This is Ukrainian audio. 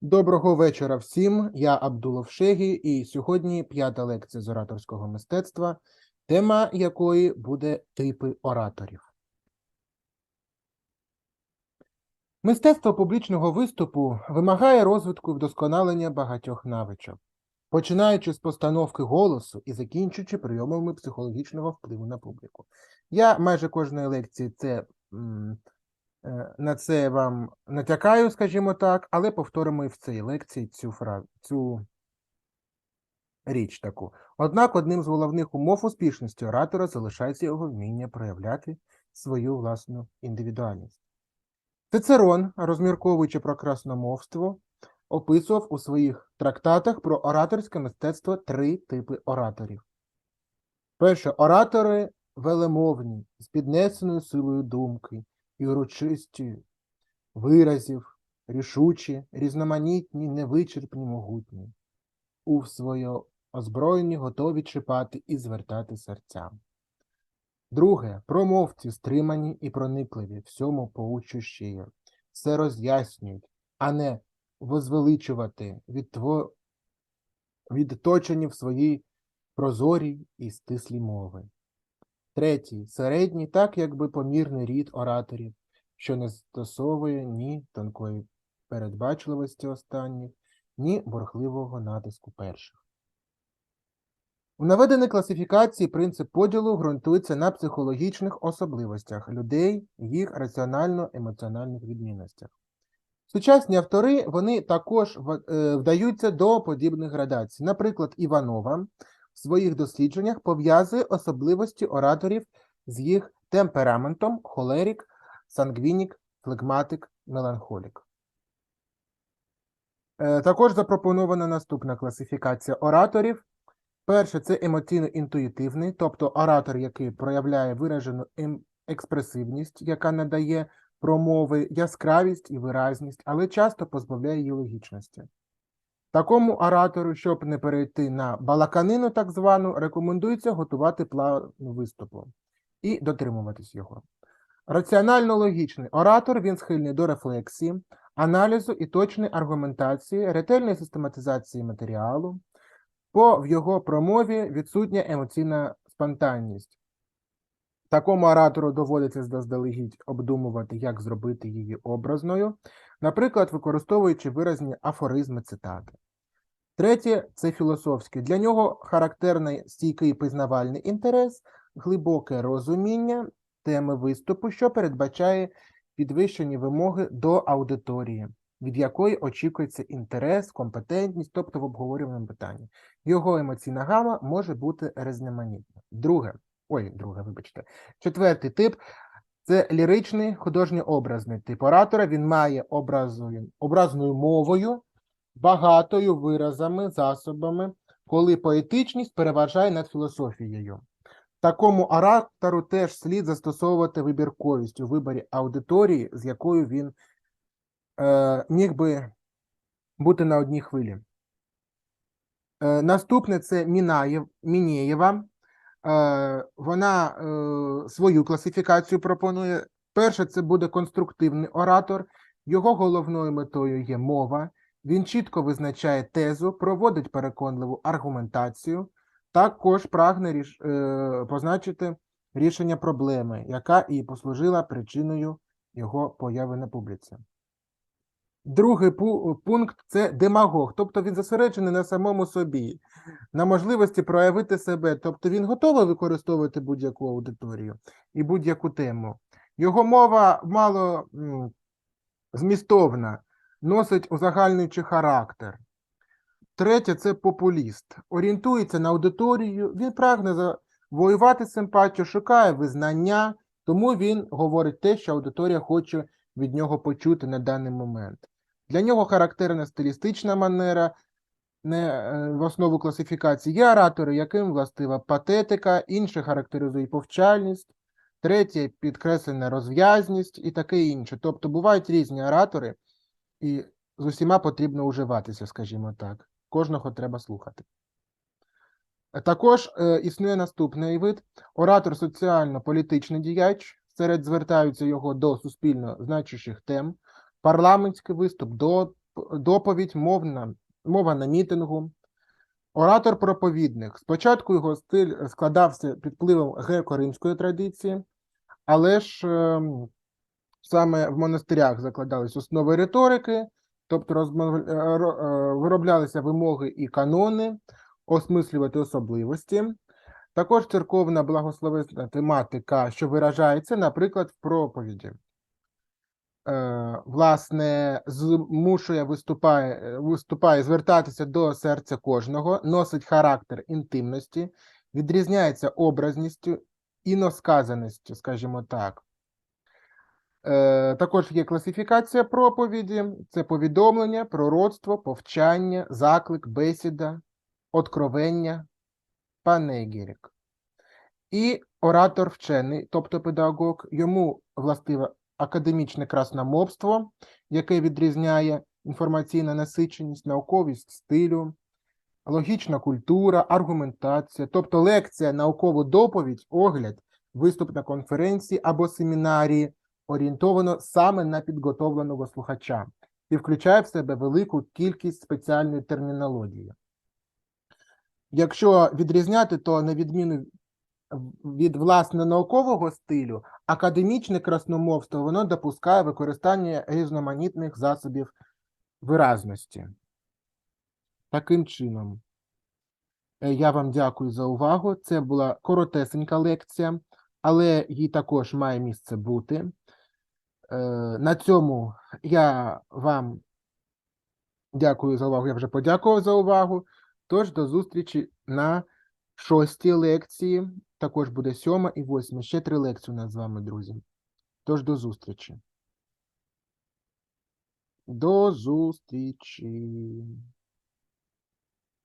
Доброго вечора всім. Я Абдулов Шегі, і сьогодні п'ята лекція з ораторського мистецтва, тема якої буде типи ораторів. Мистецтво публічного виступу вимагає розвитку і вдосконалення багатьох навичок, починаючи з постановки голосу і закінчуючи прийомами психологічного впливу на публіку. Я майже кожної лекції це на це вам натякаю, скажімо так, але повторимо і в цій лекції цю фразу, цю річ таку. Однак одним з головних умов успішності оратора залишається його вміння проявляти свою власну індивідуальність. Цицерон, розмірковуючи про красномовство, описував у своїх трактатах про ораторське мистецтво три типи ораторів. Перше оратори велемовні, з піднесеною силою думки і урочисті виразів, рішучі, різноманітні, невичерпні, могутні, у своє озброєнні готові чіпати і звертати серця. Друге, промовці стримані і проникливі, всьому поучущі, все роз'яснюють, а не возвеличувати, відтво... відточені в своїй прозорій і стислій мови. Третій середній, так якби помірний рід ораторів, що не стосовує ні тонкої передбачливості останніх, ні бурхливого натиску перших. У наведеній класифікації принцип поділу ґрунтується на психологічних особливостях людей, їх раціонально-емоціональних відмінностях. Сучасні автори вони також е, вдаються до подібних градацій. Наприклад, Іванова в своїх дослідженнях пов'язує особливості ораторів з їх темпераментом холерік, сангвінік, флегматик, меланхолік. Е, Також запропонована наступна класифікація ораторів. Перше це емоційно-інтуїтивний, тобто оратор, який проявляє виражену ем- експресивність, яка надає промови яскравість і виразність, але часто позбавляє її логічності. Такому оратору, щоб не перейти на балаканину так звану, рекомендується готувати план виступу і дотримуватись його. Раціонально-логічний оратор він схильний до рефлексії, аналізу і точної аргументації, ретельної систематизації матеріалу. По в його промові відсутня емоційна спонтанність. Такому оратору доводиться заздалегідь обдумувати, як зробити її образною, наприклад, використовуючи виразні афоризми цитати. Третє це філософське. Для нього характерний стійкий пізнавальний інтерес, глибоке розуміння теми виступу, що передбачає підвищені вимоги до аудиторії, від якої очікується інтерес, компетентність, тобто в обговорюваному питанні. Його емоційна гама може бути різноманітна. Друге, ой, друге, вибачте. Четвертий тип це ліричний художньо-образний тип оратора. Він має образою, образною мовою, багатою виразами, засобами, коли поетичність переважає над філософією. Такому оратору теж слід застосовувати вибірковість у виборі аудиторії, з якою він е, міг би бути на одній хвилі. Е, наступне це Мінаєв, Мінєєва. Е, вона е, свою класифікацію пропонує. Перше, це буде конструктивний оратор. Його головною метою є мова. Він чітко визначає тезу, проводить переконливу аргументацію, також прагне ріш... е, позначити рішення проблеми, яка і послужила причиною його появи на публіці. Другий пу- пункт це демагог, тобто він зосереджений на самому собі, на можливості проявити себе, тобто він готовий використовувати будь-яку аудиторію і будь-яку тему. Його мова мало змістовна, носить узагальнюючий характер. Третє це популіст. Орієнтується на аудиторію, він прагне завоювати симпатію, шукає визнання, тому він говорить те, що аудиторія хоче від нього почути на даний момент. Для нього характерна стилістична манера, не е, в основу класифікації. Є оратори, яким властива патетика, інші характеризують повчальність, третє підкреслена розв'язність і таке інше. Тобто бувають різні оратори, і з усіма потрібно уживатися, скажімо так. Кожного треба слухати. Е, Також е, існує наступний вид оратор соціально-політичний діяч. Серед звертаються його до суспільно значущих тем, парламентський виступ до доповідь, мовна, мова на мітингу. Оратор-проповідник. Спочатку його стиль складався під впливом греко-римської традиції, але ж ем, саме в монастирях закладались основи риторики, тобто розмов... е, е, вироблялися вимоги і канони, осмислювати особливості. Також церковна благословесна тематика, що виражається, наприклад, в проповіді. Е, власне, змушує виступає, виступає звертатися до серця кожного, носить характер інтимності, відрізняється образністю, іносказаністю, скажімо так. Е, також є класифікація проповіді: це повідомлення, пророцтво, повчання, заклик, бесіда, откровення, панегірик. І оратор вчений, тобто педагог, йому властиве академічне красномовство, яке відрізняє інформаційна насиченість, науковість стилю, логічна культура, аргументація, тобто лекція, наукову доповідь, огляд, виступ на конференції або семінарії орієнтовано саме на підготовленого слухача і включає в себе велику кількість спеціальної термінології. Якщо відрізняти, то на відміну від власне наукового стилю, академічне красномовство воно допускає використання різноманітних засобів виразності. Таким чином, е, я вам дякую за увагу. Це була коротесенька лекція, але їй також має місце бути. Е, На цьому я вам дякую за увагу. Я вже подякував за увагу. Тож до зустрічі на шостій лекції. Також буде сьома і восьма. Ще три лекції у нас з вами, друзі. Тож до зустрічі. До зустрічі.